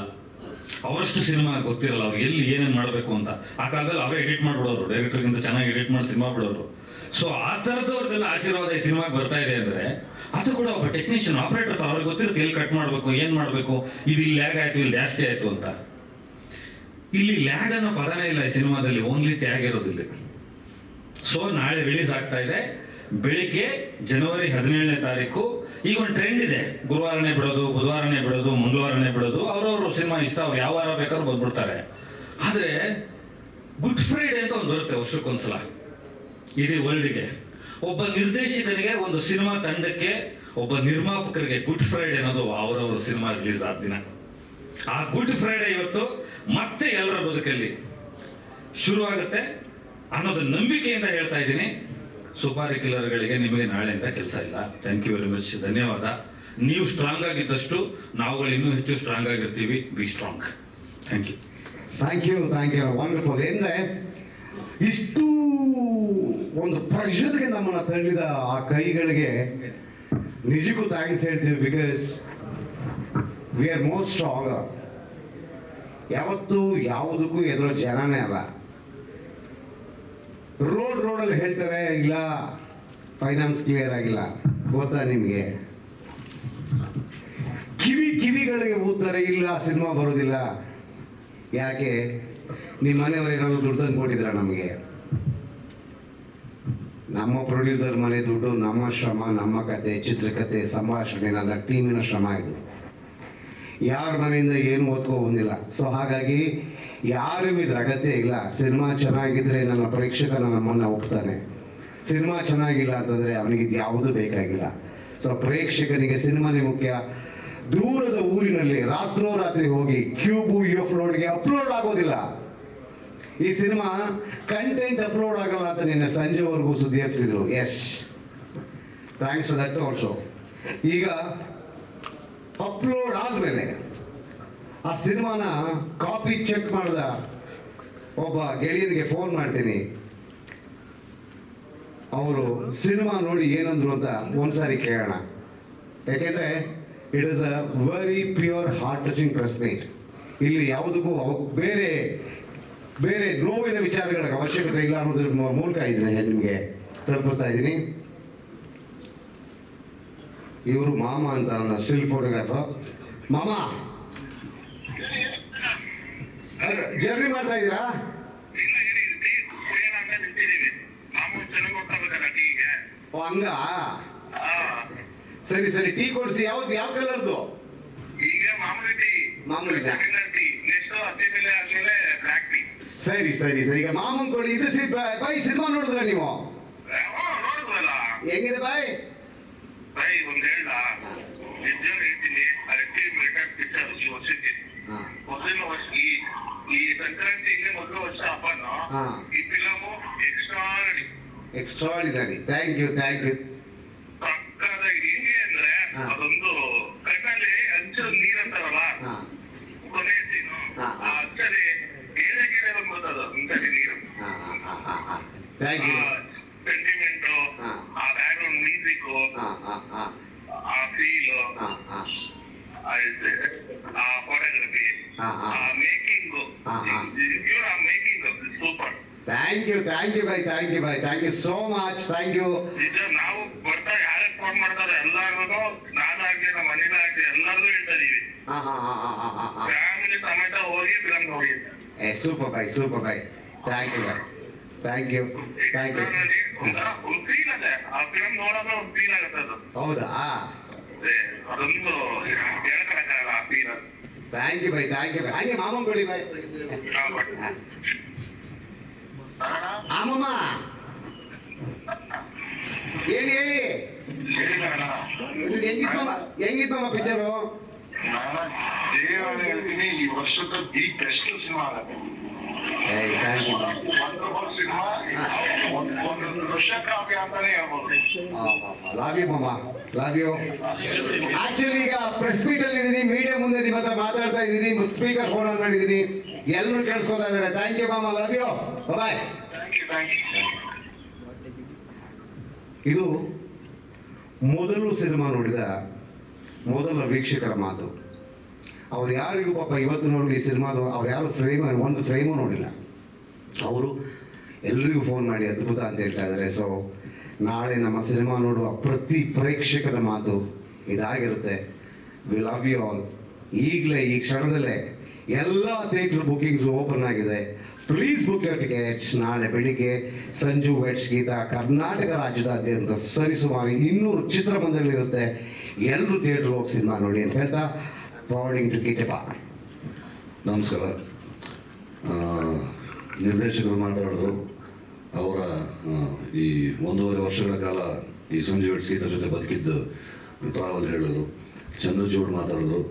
ಅವರಷ್ಟು ಸಿನಿಮಾ ಗೊತ್ತಿರಲ್ಲ, ಅವ್ರು ಎಲ್ಲಿ ಏನೇನು ಮಾಡಬೇಕು ಅಂತ. ಆ ಕಾಲದಲ್ಲಿ ಅವರೇ ಎಡಿಟ್ ಮಾಡ್ಬಿಡೋರು ಡೈರೆಕ್ಟರ್ಗಿಂತ ಚೆನ್ನಾಗಿ ಎಡಿಟ್ ಮಾಡಿ ಸಿನಿಮಾ ಬಿಡೋರು. ಸೊ ಆ ಥರದವ್ರದ್ದೆಲ್ಲ ಆಶೀರ್ವಾದ ಈ ಸಿನಿಮಾಗೆ ಬರ್ತಾ ಇದೆ ಅಂದ್ರೆ, ಅದು ಕೂಡ ಒಬ್ಬ ಟೆಕ್ನಿಷಿಯನ್ ಆಪರೇಟರ್ ಅವ್ರಿಗೆ ಗೊತ್ತಿರುತ್ತೆ ಎಲ್ಲಿ ಕಟ್ ಮಾಡಬೇಕು, ಏನು ಮಾಡಬೇಕು, ಇದು ಇಲ್ಲಿ ಲ್ಯಾಗ್ ಆಯಿತು, ಇಲ್ಲಿ ಜಾಸ್ತಿ ಆಯಿತು ಅಂತ. ಇಲ್ಲಿ ಲ್ಯಾಗ್ ಅನ್ನೋ ಪದನೇ ಇಲ್ಲ ಈ ಸಿನಿಮಾದಲ್ಲಿ ಓನ್ಲಿ ಟ್ಯಾಗ್ ಇರೋದಿಲ್ಲ. ಸೊ ನಾಳೆ ರಿಲೀಸ್ ಆಗ್ತಾ ಇದೆ. ಬೆಳಿಗ್ಗೆ ಜನವರಿ ಹದಿನೇಳನೇ ತಾರೀಕು, ಈಗ ಒಂದು ಟ್ರೆಂಡ್ ಇದೆ. ಗುರುವಾರನೇ ಬಿಡೋದು, ಬುಧವಾರನೇ ಬಿಡೋದು, ಮಂಗಳವಾರನೇ ಬಿಡೋದು, ಅವ್ರವ್ರ ಸಿನಿಮಾ ಇಷ್ಟ, ಅವ್ರು ಯಾವ ವಾರ ಬೇಕಾದ್ರೂ ಬಂದ್ಬಿಡ್ತಾರೆ. ಆದರೆ ಗುಡ್ ಫ್ರೈಡೆ ಅಂತ ಒಂದು ಬರುತ್ತೆ ವರ್ಷಕ್ಕೊಂದ್ಸಲ. ಇಡೀ ವರ್ಲ್ಡ್ಗೆ ಒಬ್ಬ ನಿರ್ದೇಶಕರಿಗೆ ಒಂದು ಸಿನಿಮಾ ತಂಡಕ್ಕೆ, ಒಬ್ಬ ನಿರ್ಮಾಪಕರಿಗೆ ಗುಡ್ ಫ್ರೈಡೆ ಅನ್ನೋದು ಅವರವ್ರ ಸಿನಿಮಾ ರಿಲೀಸ್ ಆದ ದಿನ. ಆ ಗುಡ್ ಫ್ರೈಡೆ ಇವತ್ತು ಮತ್ತೆ ಎಲ್ಲರ ಬದುಕಲ್ಲಿ ಶುರುವಾಗುತ್ತೆ ಅನ್ನೋದು ನಂಬಿಕೆಯಿಂದ ಹೇಳ್ತಾ ಇದ್ದೀನಿ. ಸುಪಾರಿ ಕಿಲ್ಲರ್ಗಳಿಗೆ ನಿಮಗೆ ಅಂತ ಕೆಲಸ ಇಲ್ಲ. ಥ್ಯಾಂಕ್ ಯು ವೆರಿ ಮಚ್ ಧನ್ಯವಾದ. ನೀವು ಸ್ಟ್ರಾಂಗ್ ಆಗಿದ್ದಷ್ಟು ನಾವುಗಳು ಇನ್ನೂ ಹೆಚ್ಚು ಸ್ಟ್ರಾಂಗ್ ಆಗಿರ್ತೀವಿ. Be strong thank you thank you thank you wonderful ಏನಂದ್ರೆ ಇಷ್ಟು ಒಂದು ಪ್ರೆಷರ್ಗೆ ನಮ್ಮನ್ನು ತಳ್ಳಿದ ಆ ಕೈಗಳಿಗೆ ನಿಜಕ್ಕೂ ಥ್ಯಾಂಕ್ಸ್ ಹೇಳ್ತೀವಿ because we are most strong ಯಾವತ್ತೂ ಯಾವುದಕ್ಕೂ ಎದುರೋ ಜನನೇ ಅಲ್ಲ. ರೋಡ್ ರೋಡಲ್ಲಿ ಹೇಳ್ತಾರೆ, ಇಲ್ಲ ಫೈನಾನ್ಸ್ ಕ್ಲಿಯರ್ ಆಗಿಲ್ಲ. ಗೊತ್ತಾ ನಿಮಗೆ? ಕಿವಿ, ಕಿವಿಗಳಿಗೆ ಓದ್ತಾರೆ ಇಲ್ಲ, ಸಿನಿಮಾ ಬರೋದಿಲ್ಲ. ಯಾಕೆ? ನಿಮ್ಮ ಮನೆಯವರು ಏನಾದ್ರು ದುಡ್ಡು ತಂದು ಕೊಟ್ಟಿದ್ರ ನಮಗೆ? ನಮ್ಮ ಪ್ರೊಡ್ಯೂಸರ್ ಮನೆ ದುಡ್ಡು, ನಮ್ಮ ಶ್ರಮ, ನಮ್ಮ ಕತೆ ಚಿತ್ರಕಥೆ ಸಂಭಾಷಣೆ ನನ್ನ ಟೀಮಿನ ಶ್ರಮ ಇದು. ಯಾರ ಮನೆಯಿಂದ ಏನು ಓದ್ಕೊ ಬಂದಿಲ್ಲ. ಸೊ ಹಾಗಾಗಿ ಯಾರಿಗೂ ಇದ್ರ ಅಗತ್ಯ ಇಲ್ಲ. ಸಿನಿಮಾ ಚೆನ್ನಾಗಿದ್ರೆ ನನ್ನ ಪ್ರೇಕ್ಷಕ ನಮ್ಮನ್ನು ಒಪ್ತಾನೆ ಸಿನಿಮಾ ಚೆನ್ನಾಗಿಲ್ಲ ಅಂತಂದ್ರೆ ಅವನಿಗೆ ಇದು ಯಾವುದೂ ಬೇಕಾಗಿಲ್ಲ. ಸೊ ಪ್ರೇಕ್ಷಕನಿಗೆ ಸಿನಿಮಾನೇ ಮುಖ್ಯ. ದೂರದ ಊರಿನಲ್ಲಿ ರಾತ್ರೋರಾತ್ರಿ ಹೋಗಿ ಕ್ಯೂಬು ಎಫ್ ರೋಡ್ಗೆ ಅಪ್ಲೋಡ್ ಆಗೋದಿಲ್ಲ. ಈ ಸಿನಿಮಾ ಕಂಟೆಂಟ್ ಅಪ್ಲೋಡ್ ಆಗಲ್ಲ ಅಂತ ನಿನ್ನೆ ಸಂಜೆವರೆಗೂ ಸುದ್ದಿ ಹಬ್ಸಿದ್ರು yes thanks for that also ಈಗ ಅಪ್ಲೋಡ್ ಆದ್ಮೇಲೆ ಆ ಸಿನಿಮಾನ ಕಾಪಿ ಚೆಕ್ ಮಾಡ್ದ ಒಬ್ಬ ಗೆಳೆಯರಿಗೆ ಫೋನ್ ಮಾಡ್ತೀನಿ. ಅವರು ಸಿನಿಮಾ ನೋಡಿ ಏನಂದ್ರು ಅಂತ ಒಂದ್ಸಾರಿ ಕೇಳೋಣ. ಯಾಕೆಂದ್ರೆ it is a very pure heart touching press ಇಲ್ಲಿ ಯಾವುದಕ್ಕೂ ಬೇರೆ ಬೇರೆ ನೋವಿನ ವಿಚಾರಗಳ ಅವಶ್ಯಕತೆ ಇಲ್ಲ ಅನ್ನೋದ್ರ ಮೂಲಕ ಇದ್ದೀನಿ ನಿಮಗೆ ತಲುಪಿಸ್ತಾ ಇದ್ದೀನಿ. ಇವರು ಮಾಮ ಅಂತ ನನ್ನ ಸ್ಟಿಲ್ ಫೋಟೋಗ್ರಾಫರ್ ಮಾಮ! ಜರ್ನಿ ಮಾಡ್ತಾ ಇದ್ದೀರಾ? ಮಾಮೂಲು ಓ ಹಂಗ? ಸರಿ ಸರಿ ಟೀ ಕೊಡಿಸಿ. ಯಾವ್ದು ಯಾವ ಕಲರ್ದು ಈಗ ಮಾಮೂಲಿ ಮಾಮೂಲಿ ಸರಿ ಸರಿ ಸರಿ. ಈಗ ಮಾಮನ್ ಕೊಡಿ. ಇದು ಬಾಯ್ ಸಿನಿಮಾ ನೋಡಿದ್ರ ನೀವು? ಹೆಂಗಿದೆ ಬಾಯ್ ಮೊದಲಿನ ವರ್ಷ ಈ ಈ ಸಂಕ್ರಾಂತಿ ಹಿಂಗೆ ಮೊದಲು ವರ್ಷ ಹಬ್ಬನು ಹಾ. ಈ film extra extraordinary thank you thank you ಪಕ್ಕದಾಗಿ ಹೆಂಗೆ ಅಂದ್ರೆ ಹಾ. ಅದೊಂದು ಕಣ್ಣಲ್ಲಿ ಅಂಚು ನೀರ್ ಅಂತಾರಲ್ಲ ಹಾಂ ಕೊನೆ ಸೀನು ಹಾ, ಹಾ. ಆ ಅಕ್ಷರಿ ಏನೇ ಕೇಳಿ ಬಂದ್ಬಿಡ್ತದ ಅಂಚರಿ ನೀರು ಹಾಂ ಹಾಂ ಹಾಂ ಹಾಂ ಹಾಂ ಥ್ಯಾಂಕ್ ಯು ಸೆಂಟಿಮೆಂಟ್ ಹಾ. ಆ ಬ್ಯಾಕ್ಗ್ರೌಂಡ್ ಮ್ಯೂಸಿಕ್ ಹಾಂ ಹಾಂ ಹಾಂ ಆ ಫೀಲ್ ಹಾಂ ಹಾಂ ಆ ಫೋಟೋಗ್ರಫಿ ಹಾ, ಹಾ. ಆ ಮೇಕಿಂಗ್. ಹಾ, ಹಾ. ಆ making. Super thank you thank you bye thank you bye thank you so much thank you ನಾವು ಬರ್ತಾ ಯಾರೇ ಫೋನ್ ಮಾಡ್ತಾರೆ ಎಲ್ಲಾರ್ಗು ನಾನಾಗ್ಲಿ ನಮ್ಮ ಹೇಳ್ತಾ ಇದೀವಿ. ಹಾಂ ಹಾಂ ಹಾಂ ಫ್ಯಾಮಿಲಿ ಸಮೇತ ಹೋಗಿ ಫಿಲಮ್ ಹೋಗಿ ಏ super bye super bye thank you bye thank you thank you feel ಅದೇ. ಆ ಫಿಲಮ್ ನೋಡೋದು ಒಂದು ಫೀಲ್ ಆಗುತ್ತೆ ಅದು. ಹೌದಾ? ಅದೇ, ಅದೊಂದು ಹೇಳ್ಕೊಳಕ್ಕಾಗಲ್ಲ ಆ ಫೀಲ್ ಅದು. Thank you bye thank you bye ಹಂಗೆ ಮಾಮನ್ ಕೊಡಿ ಬಾಯ್ ಆಮಮ್ಮ ಹೇಳಿ ಹೇಳಿ ಹೆಂಗಿತ್ತು ಮಾಮ ಹೆಂಗಿತ್ತು ಮಾಮ ಪಿಕ್ಚರು ದೇವರೇ ಹೇಳ್ತೀನಿ ಈ ವರ್ಷದ ದಿ ಬೆಸ್ಟ್ ಸಿನಿಮಾ ಆಗುತ್ತೆ ಏಯ್ ಥ್ಯಾಂಕ್ ಯು ವಂಡರ್ಫುಲ್ ಸಿನಿಮಾ ಒಂದು ವರ್ಷ ಕಾವ್ಯ ಅಂತಾನೆ ಹೇಳ್ಬೋದು ಲವ್ ಯು ಮಾಮ ಲವ್ ಯು ಆಕ್ಚುಲಿ ಈಗ ಪ್ರೆಸ್ ಮೀಟ್ ಅಲ್ಲಿ ಇದೀನಿ ಮೀಡಿಯಾ ಮುಂದೆ ನಿಮ್ಮ ಹತ್ರ ಮಾತಾಡ್ತಾ ಇದೀನಿ ಸ್ಪೀಕರ್ ಫೋನ್ ಆನ್ ಮಾಡಿದೀನಿ. ಎಲ್ಲರೂ ಕೇಳಿಸ್ಕೊತಾ ಇದ್ದಾರೆ. ಥ್ಯಾಂಕ್ ಯು ಮಾಮ. ಲವ್ ಯು ಬಾಯ್ ಇದು ಮೊದಲು ಸಿನಿಮಾ ನೋಡಿದ ಮೊದಲ ವೀಕ್ಷಕರ ಮಾತು. ಅವ್ರು ಯಾರಿಗೂ ಪಾಪ ಇವತ್ತು ನೋಡಿ ಈ ಸಿನಿಮಾದು ಅವ್ರು ಯಾರು ಫ್ರೇಮ್ ಒಂದು ಫ್ರೇಮು ನೋಡಿಲ್ಲ. ಅವರು ಎಲ್ರಿಗೂ ಫೋನ್ ಮಾಡಿ ಅದ್ಭುತ ಅಂತ ಹೇಳ್ತಾ ಇದ್ದಾರೆ ಸೊ ನಾಳೆ ನಮ್ಮ ಸಿನಿಮಾ ನೋಡುವ ಪ್ರತಿ ಪ್ರೇಕ್ಷಕರ ಮಾತು ಇದಾಗಿರುತ್ತೆ. ವಿ ಲವ್ ಯು ಆಲ್ ಈಗಲೇ, ಈ ಕ್ಷಣದಲ್ಲೇ ಎಲ್ಲ ಥಿಯೇಟರ್ ಬುಕ್ಕಿಂಗ್ಸ್ ಓಪನ್ ಆಗಿದೆ. ಪ್ಲೀಸ್ ಬುಕ್ ಯೋರ್ ಟಿಕೆಟ್ಸ್ ನಾಳೆ ಬೆಳಿಗ್ಗೆ ಸಂಜು ವೆಟ್ಸ್ ಗೀತಾ ಕರ್ನಾಟಕ ರಾಜ್ಯದಾದ್ಯಂತ ಸರಿಸುಮಾರು ಇನ್ನೂರು ಚಿತ್ರಮಂದಿರಗಳಿರುತ್ತೆ. ಎಲ್ಲರೂ ಥಿಯೇಟರ್ ಹೋಗಿ ಸಿನಿಮಾ ನೋಡಿ ಅಂತ ಹೇಳ್ತಾ ಫಾರ್ವರ್ಡಿಂಗ್ ಟು ಕಿಟೆಪಾ ನಮಸ್ಕಾರ. ನಿರ್ದೇಶಕರು ಮಾತಾಡಿದ್ರು. ಅವರ ಈ ಒಂದೂವರೆ ವರ್ಷಗಳ ಕಾಲ ಈ ಸಂಜೀವ್ ಸೀಟರ್ ಜೊತೆ ಬದುಕಿದ್ದು ಟ್ರಾವೆಲ್ ಹೇಳಿದ್ರು ಚಂದ್ರಚೂಡ್ ಮಾತಾಡಿದ್ರು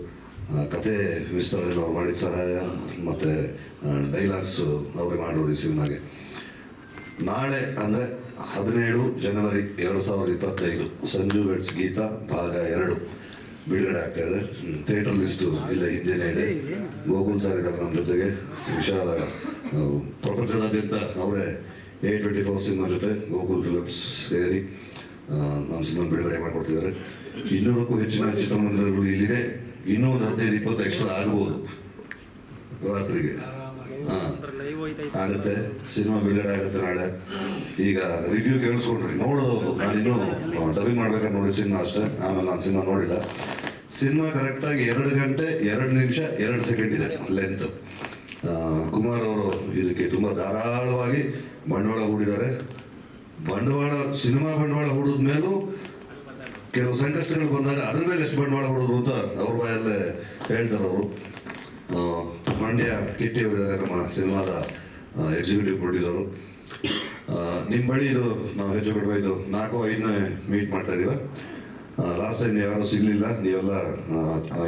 ಕತೆ ವಿಸ್ತರಣೆಗೆ ಅವ್ರು ಮಾಡಿದ ಸಹಾಯ ಮತ್ತು ಡೈಲಾಗ್ಸ್ ಅವರೇ ಮಾಡಿರೋದು ಈ ಸಿನಿಮಾಗೆ. ನಾಳೆ ಅಂದರೆ ಹದಿನೇಳು ಜನವರಿ ಎರಡು ಸಾವಿರದ ಇಪ್ಪತ್ತೈದು ಸಂಜು ವೆಟ್ಸ್ ಗೀತಾ ಭಾಗ ಎರಡು ಬಿಡುಗಡೆ ಆಗ್ತಾ ಇದೆ. ಥಿಯೇಟರ್ ಲಿಸ್ಟು ಇಲ್ಲ ಹಿಂದೆನೇ ಇದೆ. ಗೋಕುಲ್ ಸರ್ ಇದ್ದಾರೆ ನಮ್ಮ ಜೊತೆಗೆ. ವಿಶಾಲ ಪ್ರಪಂಚದಾದ್ಯಂತ ಅವರೇ ಎ ಟ್ವೆಂಟಿ ಫೋರ್ ಸಿನಿಮಾ ಜೊತೆ ಗೋಕುಲ್ ಫಿಲಿಪ್ಸ್ ಸೇರಿ ನಮ್ಮ ಸಿನಿಮಾ ಬಿಡುಗಡೆ ಮಾಡಿಕೊಡ್ತಿದ್ದಾರೆ. ಇನ್ನೂರಕ್ಕೂ ಹೆಚ್ಚಿನ ಚಿತ್ರಮಂದಿರಗಳು ಇಲ್ಲಿದೆ. ಇನ್ನೂ ಒಂದು ಹದಿನೈದು ಇಪ್ಪತ್ತು ಎಕ್ಸ್ಟ್ರಾ ಆಗ್ಬೋದು. ರಾತ್ರಿಗೆ ಹಾಂ ಆಗುತ್ತೆ. ಸಿನಿಮಾ ಬಿಡುಗಡೆ ಆಗುತ್ತೆ ನಾಳೆ. ಈಗ ರಿವ್ಯೂ ಕೇಳಿಸ್ಕೊಂಡ್ರಿ. ನೋಡೋದು ನಾನಿನ್ನೂ ಡಬ್ಬಿಂಗ್ ಮಾಡ್ಬೇಕಾದ್ರೆ ನೋಡಿ ಸಿನಿಮಾ ಅಷ್ಟೇ. ಆಮೇಲೆ ನಾನು ಸಿನಿಮಾ ನೋಡಿಲ್ಲ. ಸಿನಿಮಾ ಕರೆಕ್ಟಾಗಿ ಎರಡು ಗಂಟೆ ಎರಡು ನಿಮಿಷ ಎರಡು ಸೆಕೆಂಡ್ ಇದೆ. ಲೆಂತ್ ಕುಮಾರ್ ಅವರು ಇದಕ್ಕೆ ತುಂಬ ಧಾರಾಳವಾಗಿ ಬಂಡವಾಳ ಹೂಡಿದ್ದಾರೆ. ಬಂಡವಾಳ, ಸಿನಿಮಾ ಬಂಡವಾಳ ಹೂಡಿದ ಮೇಲೂ ಕೆಲವು ಸಂಕಷ್ಟಗಳು ಬಂದಾಗ ಅದ್ರ ಮೇಲೆ ಎಷ್ಟು ಬಂಡವಾಳ ಹೂಡಿದ್ರು ಅಂತ ಅವ್ರ ಬಾಯಲ್ಲೇ ಹೇಳ್ತಾರೆ ಅವರು. ಮಂಡ್ಯ ಕಿಟ್ಟಿ ನಮ್ಮ ಸಿನಿಮಾದ ಎಕ್ಸಿಕ್ಯೂಟಿವ್ ಪ್ರೊಡ್ಯೂಸರು ನಿಮ್ಮ ಬಳಿ ಇದು ನಾವು ಹೆಚ್ಚು ಕಡಿಮೆ ಇದು ನಾಲ್ಕು ಐದನೇ ಮೀಟ್ ಮಾಡ್ತಾ ಇದೀವ. ಲಾಸ್ಟ್ ಟೈಮ್ ಯಾರು ಸಿಗಲಿಲ್ಲ, ನೀವೆಲ್ಲ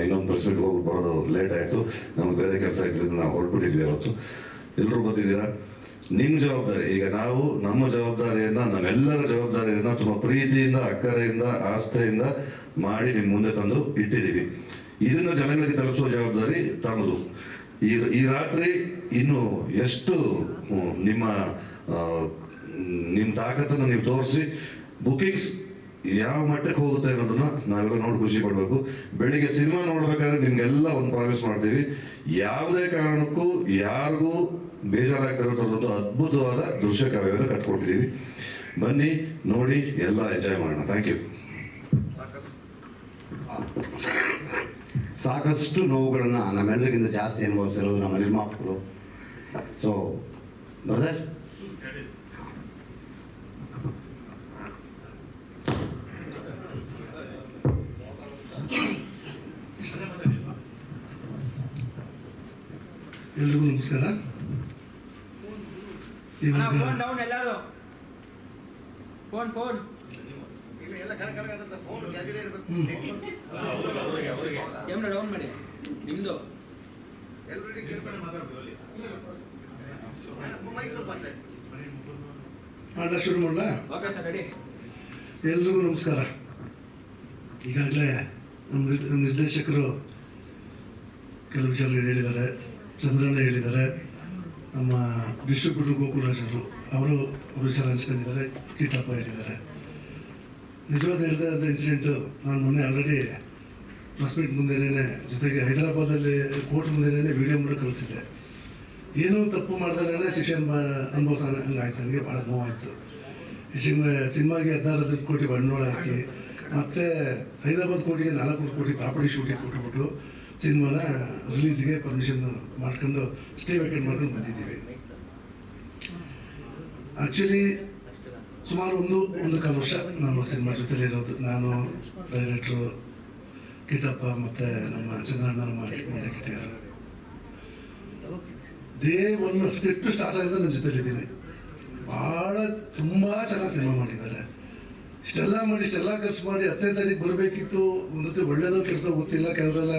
ಇನ್ನೊಂದು ಪ್ರೆಸಿಡೆಂಟ್ ಹೋಗಿ ಬರೋದು ಲೇಟ್ ಆಯಿತು. ನಮಗೆ ಬೇರೆ ಕೆಲಸ ಇದ್ರಿಂದ ನಾವು ಹೊರಟ್ಬಿಟ್ಟಿದ್ವಿ ಅವತ್ತು. ಎಲ್ಲರೂ ಬಂದಿದ್ದೀರಾ ನಿಮ್ಮ ಜವಾಬ್ದಾರಿ, ಈಗ ನಾವು ನಮ್ಮ ಜವಾಬ್ದಾರಿಯನ್ನು ನಮ್ಮೆಲ್ಲರ ಜವಾಬ್ದಾರಿಯನ್ನು ತುಂಬ ಪ್ರೀತಿಯಿಂದ, ಅಕ್ಕರೆಯಿಂದ, ಆಸ್ಥೆಯಿಂದ ಮಾಡಿ ನಿಮ್ಮ ಮುಂದೆ ತಂದು ಇಟ್ಟಿದ್ದೀವಿ. ಇದನ್ನು ಜನಗಳಿಗೆ ತಲುಪಿಸೋ ಜವಾಬ್ದಾರಿ ತಮ್ಮದು ಈ ಈ ರಾತ್ರಿ ಇನ್ನು ಎಷ್ಟು ನಿಮ್ಮ ನಿಮ್ಮ ತಾಕತ್ತನ್ನು ನೀವು ತೋರಿಸಿ ಬುಕಿಂಗ್ಸ್ ಯಾವ ಮಟ್ಟಕ್ಕೆ ಹೋಗುತ್ತೆ ಅನ್ನೋದನ್ನ ನಾವೆಲ್ಲ ನೋಡಿ ಖುಷಿ ಪಡಬೇಕು. ಬೆಳಿಗ್ಗೆ ಸಿನಿಮಾ ನೋಡ್ಬೇಕಾದ್ರೆ ನಿಮ್ಗೆಲ್ಲ ಒಂದು ಪ್ರಾಮಿಸ್ ಮಾಡ್ತೀವಿ. ಯಾವುದೇ ಕಾರಣಕ್ಕೂ ಯಾರಿಗೂ ಬೇಜಾರಾಗ್ತಿರೋದೊಂದು ಅದ್ಭುತವಾದ ದೃಶ್ಯ ಕಾವ್ಯವನ್ನು ಕಟ್ಕೊಟ್ಟಿದ್ದೀವಿ ಬನ್ನಿ, ನೋಡಿ, ಎಲ್ಲ ಎಂಜಾಯ್ ಮಾಡೋಣ. ಥ್ಯಾಂಕ್ ಯು ಸಾಕಷ್ಟು ನೋವುಗಳನ್ನು ನಮ್ಮೆಲ್ಲರಿಗಿಂತ ಜಾಸ್ತಿ ಅನುಭವಿಸಿರೋದು ನಮ್ಮ ನಿರ್ಮಾಪಕರು. ಸೊ ಬ್ರದರ್ ನಮಸ್ಕಾರ ಇವಾಗ ನಿಮ್ದು? ಮಾಡಲ ಶುರು ಮಾಡಲ? ಸರ್ ಎಲ್ರಿಗೂ ನಮಸ್ಕಾರ. ಈಗಾಗಲೇ ನಮ್ಮ ನಿರ್ದೇಶಕರು ಕೆಲವು ವಿಚಾರಗಳು ಹೇಳಿದ್ದಾರೆ. ಚಂದ್ರಣ್ಣ ಹೇಳಿದ್ದಾರೆ. ನಮ್ಮ ಡಿಸ್ಟ್ರಿಬ್ಯೂಟರ್ ಗೋಕುಲರಾಜರು ಅವರು ಅವರು ವಿಚಾರ ಹಂಚ್ಕೊಂಡಿದ್ದಾರೆ. ಕೀಟಪ್ಪ ಹೇಳಿದ್ದಾರೆ. ನಿಜವಾದ ಹೇಳಿದ ಇನ್ಸಿಡೆಂಟು ನಾನು ಮೊನ್ನೆ ಆಲ್ರೆಡಿ ಪ್ರೆಸ್ ಮೀಟ್ ಮುಂದೆನೇ ಜೊತೆಗೆ ಹೈದರಾಬಾದಲ್ಲಿ ಕೋರ್ಟ್ ಮುಂದೆನೇ ವಿಡಿಯೋ ಮಾಡಿ ಕಳಿಸಿದ್ದೆ. ಏನೂ ತಪ್ಪು ಮಾಡ್ದಾಗಲೇ ಶಿಕ್ಷೆ ಅನ್ಭ ಅನುಭವಿಸ ಹಂಗಾಯ್ತು. ನನಗೆ ಭಾಳ ನೋವಾಯಿತು. ಸಿನಿಮಾಗೆ ಹದಿನಾರು ಕೋಟಿ ಬಂಡವಾಳ ಹಾಕಿ, ಮತ್ತು ಹೈದರಾಬಾದ್ ಕೋಟಿಗೆ ನಾಲ್ಕು ಕೋಟಿ ಪ್ರಾಪರ್ಟಿ ಶೂಟಿಂಗ್ ಕೊಟ್ಬಿಟ್ಟು ಸಿನಿಮಾನ ರಿಲೀಸ್ಗೆ ಪರ್ಮಿಷನ್ ಮಾಡ್ಕೊಂಡು ಸ್ಟೇ ವೇಕೆಂಟ್ ಮಾಡ್ಕೊಂಡು ಬಂದಿದ್ದೀವಿ. ಆ್ಯಕ್ಚುಲಿ ಸುಮಾರು ಒಂದು ಒಂದು ಕಾಲು ವರ್ಷ ನಾವು ಸಿನಿಮಾ ಜೊತೆಲಿ ಇರೋದು. ನಾನು ಡೈರೆಕ್ಟ್ರು ಕಿಟಪ್ಪ ಮತ್ತು ನಮ್ಮ ಚಂದ್ರಣ್ಣ ಮಂಡ್ಯ ಕಿಟಿಯರು ಡೇ ಒನ್ ಸ್ಕ್ರಿಪ್ಟ್ ಸ್ಟಾರ್ಟ್ ಆಗಿದ್ದು ನನ್ನ ಜೊತೆಲಿದ್ದೀನಿ ಭಾಳ, ತುಂಬ ಚೆನ್ನಾಗಿ ಸಿನಿಮಾ ಮಾಡಿದ್ದಾರೆ. ಇಷ್ಟೆಲ್ಲ ಮಾಡಿ, ಇಷ್ಟೆಲ್ಲ ಖರ್ಚು ಮಾಡಿ ಹತ್ತನೇ ತಾರೀಕು ಬರಬೇಕಿತ್ತು. ಒಂದೊತ್ತಿ ಒಳ್ಳೇದೋ ಕೆಟ್ಟದೋ ಗೊತ್ತಿಲ್ಲ, ಕೆಲವರೆಲ್ಲ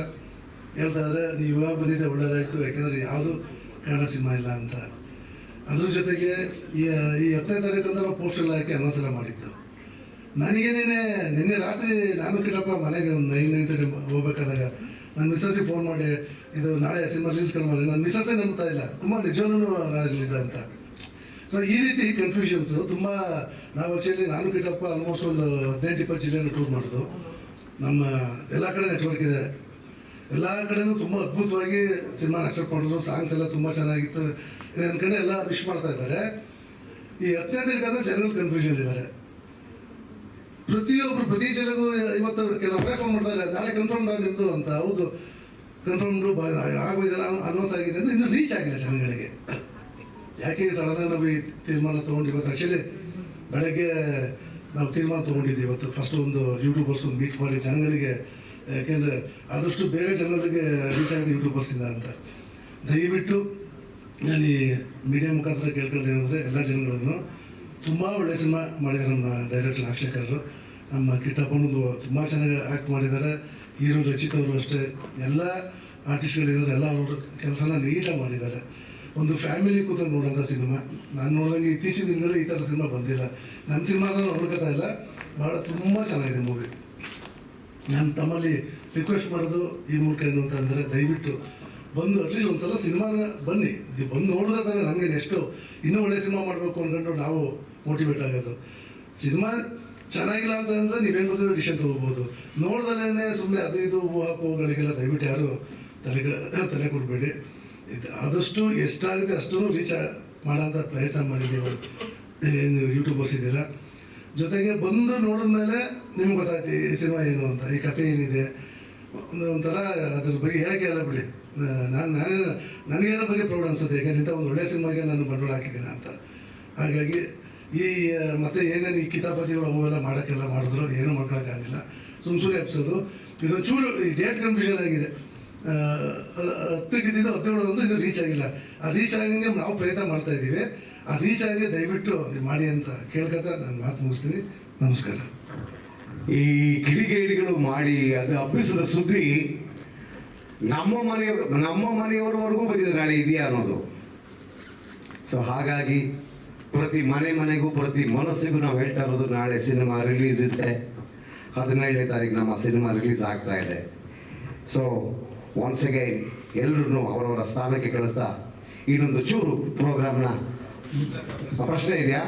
ಹೇಳ್ತಾ ಇದ್ದಾರೆ ನೀವು ಇವಾಗ ಬಂದಿದ್ದೆ ಒಳ್ಳೆಯದಾಯಿತು ಯಾಕೆಂದರೆ ಯಾವುದು ಕನ್ನಡ ಸಿನಿಮಾ ಇಲ್ಲ ಅಂತ. ಅದ್ರ ಜೊತೆಗೆ ಈ ಈ ಹತ್ತನೇ ತಾರೀಕು ಅಂತ ಪೋಸ್ಟರ್ ಹಾಕಿ ಅನೌನ್ಸ್ ಎಲ್ಲ ಮಾಡಿದ್ದು. ನನಗೇನೇನೆ ನಿನ್ನೆ ರಾತ್ರಿ ನಾನು ಕಿಟ್ಟಪ್ಪ ಮನೆಗೆ ಒಂದು ನೈನ್ ನೈನ್ ಹೋಗ್ಬೇಕಾದಾಗ ನನ್ನ ಮಿಸ್ಸಸ್ಸಿಗೆ ಫೋನ್ ಮಾಡಿ, ಇದು ನಾಳೆ ಸಿನಿಮಾ ರಿಲೀಸ್ ಮಾಡಿ ನನ್ನ ಮಿಸ್ಸಸ್ಸೇ ನಂಬ್ತಾ ಇಲ್ಲ. ಕುಮಾರ್ ನಾಳೆ ರಿಲೀಸ್ ಅಂತ. ಸೊ ಈ ರೀತಿ ಕನ್ಫ್ಯೂಷನ್ಸು ತುಂಬ, ನಾವು ಆ್ಯಕ್ಚುಲಿ ನಾನು ಕಿಟ್ಟಪ್ಪ ಆಲ್ಮೋಸ್ಟ್ ಒಂದು ಹದಿನೆಂಟು ಇಪ್ಪತ್ತು ಜಿಲ್ಲೆಯನ್ನು ಟೂರ್ ಮಾಡಿದ್ವು ನಮ್ಮ ಎಲ್ಲ ಕಡೆ ನೆಟ್ವರ್ಕ್ ಇದೆ. ಎಲ್ಲ ಕಡೆನೂ ತುಂಬ ಅದ್ಭುತವಾಗಿ ಸಿನಿಮಾನ ಅಕ್ಸೆಪ್ಟ್ ಮಾಡಿದ್ರು. ಸಾಂಗ್ಸ್ ಎಲ್ಲ ತುಂಬ ಚೆನ್ನಾಗಿತ್ತು. ಕಡೆ ಎಲ್ಲ ವಿಶ್ ಮಾಡ್ತಾ ಇದ್ದಾರೆ. ಈ ಹತ್ತನೇ ತಾರೀಕಾದ್ರೆ ಜನರಲ್ ಕನ್ಫ್ಯೂಷನ್ ಇದ್ದಾರೆ. ಪ್ರತಿಯೊಬ್ಬರು ಪ್ರತಿ ಜನಗೂ ಇವತ್ತು ಕೆಲವೊಬ್ಬರೇ ಫೋನ್ ಮಾಡ್ತಾರೆ, ನಾಳೆ ಕನ್ಫರ್ಮ್ ನಿಮ್ಮದು ಅಂತ. ಹೌದು ಕನ್ಫರ್ಮ್ಡು ಆಗೋದಿಲ್ಲ ಅನೌನ್ಸ್ ಆಗಿದೆ ಅಂದರೆ ಇನ್ನೂ ರೀಚ್ ಆಗಿಲ್ಲ ಜನಗಳಿಗೆ. ಯಾಕೆ ಸಡನ್ ನಾವು ಈ ತೀರ್ಮಾನ ತೊಗೊಂಡು ಇವತ್ತು ಆ್ಯಕ್ಚುಲಿ ಬೆಳಗ್ಗೆ ನಾವು ತೀರ್ಮಾನ ತೊಗೊಂಡಿದ್ದೀವಿ ಇವತ್ತು. ಫಸ್ಟ್ ಒಂದು ಯೂಟ್ಯೂಬರ್ಸ್ ಒಂದು ಮೀಟ್ ಮಾಡಿ ಜನಗಳಿಗೆ ಯಾಕೆಂದರೆ ಆದಷ್ಟು ಬೇಗ ಜನರಿಗೆ ರೀಚ್ ಆಗಿದೆ ಯೂಟ್ಯೂಬರ್ಸಿಂದ ಅಂತ. ದಯವಿಟ್ಟು ನಾನು ಈ ಮೀಡಿಯಾ ಮುಖಾಂತರ ಕೇಳ್ಕೊಳ್ಳೋದು ಏನಂದರೆ ಎಲ್ಲ ಜನಗಳಿಗೂ ತುಂಬ ಒಳ್ಳೆ ಸಿನಿಮಾ ಮಾಡಿದ್ದಾರೆ ನಮ್ಮ ಡೈರೆಕ್ಟರ್ ಅಕ್ಷಕರು ನಮ್ಮ ಕಿಟ್ಟಪ್ಪನದು ತುಂಬ ಚೆನ್ನಾಗಿ ಆ್ಯಕ್ಟ್ ಮಾಡಿದ್ದಾರೆ. ಹೀರೋ ರಚಿತ್ ಅವರು ಅಷ್ಟೇ. ಎಲ್ಲ ಆರ್ಟಿಸ್ಟ್ಗಳಿದ್ದಾರೆ ಎಲ್ಲ ಅವರು ಕೆಲಸನ ನೀಟಾಗಿ ಮಾಡಿದ್ದಾರೆ. ಒಂದು ಫ್ಯಾಮಿಲಿ ಕೂತ ನೋಡೋಂಥ ಸಿನಿಮಾ ನಾನು ನೋಡಿದಂಗೆ ಇತ್ತೀಚಿನ ದಿನಗಳಲ್ಲಿ ಈ ಥರ ಸಿನಿಮಾ ಬಂದಿಲ್ಲ. ನನ್ನ ಸಿನಿಮಾ ಅಂದ್ರೆ ನೋಡ್ಕೋತಾ ಇಲ್ಲ ಭಾಳ ತುಂಬ ಚೆನ್ನಾಗಿದೆ ಮೂವಿ ನಾನು ತಮ್ಮಲ್ಲಿ ರಿಕ್ವೆಸ್ಟ್ ಮಾಡೋದು ಈ ಮೂಲಕ ಏನು ಅಂತ ಅಂದರೆ ದಯವಿಟ್ಟು ಬಂದು ಅಟ್ಲೀಸ್ಟ್ ಒಂದು ಸಲ ಸಿನಿಮಾನ ಬನ್ನಿ. ಇದು ಬಂದು ನೋಡಿದ್ರೆ ತಾನೇ ನಮಗೆ ನೆಕ್ಸ್ಟು ಇನ್ನೂ ಒಳ್ಳೆ ಸಿನಿಮಾ ಮಾಡಬೇಕು ಅಂದ್ಕೊಂಡು ನಾವು ಮೋಟಿವೇಟ್ ಆಗೋದು. ಸಿನಿಮಾ ಚೆನ್ನಾಗಿಲ್ಲ ಅಂತ ಅಂದರೆ ನೀವೇನು ಬೇಕಾದ್ರೂ ಡಿಶನ್ ತೊಗೋಬೋದು ನೋಡ್ದಲೇ ಸುಮ್ಮನೆ ಅದು ಇದು ಹಾಕುವಗಳಿಗೆಲ್ಲ ದಯವಿಟ್ಟು ಯಾರು ತಲೆ ತಲೆ ಕೊಡಬೇಡಿ. ಇದು ಆದಷ್ಟು ಎಷ್ಟಾಗುತ್ತೆ ಅಷ್ಟೂ ರೀಚ್ ಮಾಡೋಂಥ ಪ್ರಯತ್ನ ಮಾಡಿದ್ದೀವಿ ಏನು ಯೂಟ್ಯೂಬರ್ಸ್ ಇದ್ದೀರಾ ಜೊತೆಗೆ ಬಂದು ನೋಡಿದ್ಮೇಲೆ ನಿಮ್ಗೆ ಗೊತ್ತಾಯ್ತು ಈ ಸಿನಿಮಾ ಏನು ಅಂತ ಈ ಕತೆ ಏನಿದೆ? ಒಂದು ಒಂಥರ ಅದ್ರ ಬಗ್ಗೆ ಹೇಳಕ್ಕೆ ಇಲ್ಲ ಬಿಡಿ. ನಾನು, ನಾನೇ ನನಗೇನೋ ಬಗ್ಗೆ ಪ್ರೌಢ ಅನ್ಸುತ್ತೆ. ಯಾಕಂದ್ರೆ ಇಂಥ ಒಂದು ಒಳ್ಳೆಯ ಸಿನಿಮಾಗೆ ನಾನು ಬಂಡವಾಳ ಹಾಕಿದ್ದೀನಿ ಅಂತ. ಹಾಗಾಗಿ ಈ, ಮತ್ತೆ ಏನೇನು ಈ ಕಿತಾಪತಿಗಳು ಅವೆಲ್ಲ ಮಾಡೋಕ್ಕೆಲ್ಲ ಮಾಡಿದ್ರು, ಏನು ಮಾಡ್ಕೊಳಕ್ಕಾಗಲಿಲ್ಲ. ಸುಮ್ಮ ಸುಮ್ಮನೆ ಎಪ್ಸೋದು ಇದೊಂದು ಚೂರು ಈ ಡೇಟ್ ಕನ್ಫ್ಯೂಷನ್ ಆಗಿದೆ. ಹದಿನೇಳು ಒಂದು ಇದು ರೀಚ್ ಆಗಿಲ್ಲ. ಆ ರೀಚ್ ಆಗಂಗೆ ನಾವು ಪ್ರಯತ್ನ ಮಾಡ್ತಾ ಇದ್ದೀವಿ. ಆ ರೀಚ್ ಆಗಿ ದಯವಿಟ್ಟು ಮಾಡಿ ಅಂತ ಕೇಳ್ಕೊತಾ ನಾನು ಮಾತು ಮುಗಿಸ್ತೀನಿ. ನಮಸ್ಕಾರ. ಈ ಕಿಡಿಗೇಡಿಗಳು ಮಾಡಿ ಅದು ಹಬ್ಬಿಸಿದ ಸುದ್ದಿ ನಮ್ಮ ಮನೆಯ ನಮ್ಮ ಮನೆಯವರವರೆಗೂ ಬಂದಿದೆ, ನಾಳೆ ಇದೆಯಾ ಅನ್ನೋದು. ಸೊ ಹಾಗಾಗಿ ಪ್ರತಿ ಮನೆ ಮನೆಗೂ, ಪ್ರತಿ ಮನಸ್ಸಿಗೂ ನಾವು ಹೇಳ್ತಾ ಇರೋದು, ನಾಳೆ ಸಿನಿಮಾ ರಿಲೀಸ್ ಇದೆ. ಹದಿನೇಳನೇ ತಾರೀಕು ನಮ್ಮ ಸಿನಿಮಾ ರಿಲೀಸ್ ಆಗ್ತಾ ಇದೆ. ಸೊ ಒನ್ಸ್ ಅಗೈನ್ ಎಲ್ಲರೂ ಅವರವರ ಸ್ಥಾನಕ್ಕೆ ಕಳಿಸ್ತಾ ಇನ್ನೊಂದು ಚೂರು ಪ್ರೋಗ್ರಾಮ್ನ ಪ್ರಶ್ನೆ ಇದೆಯಾ?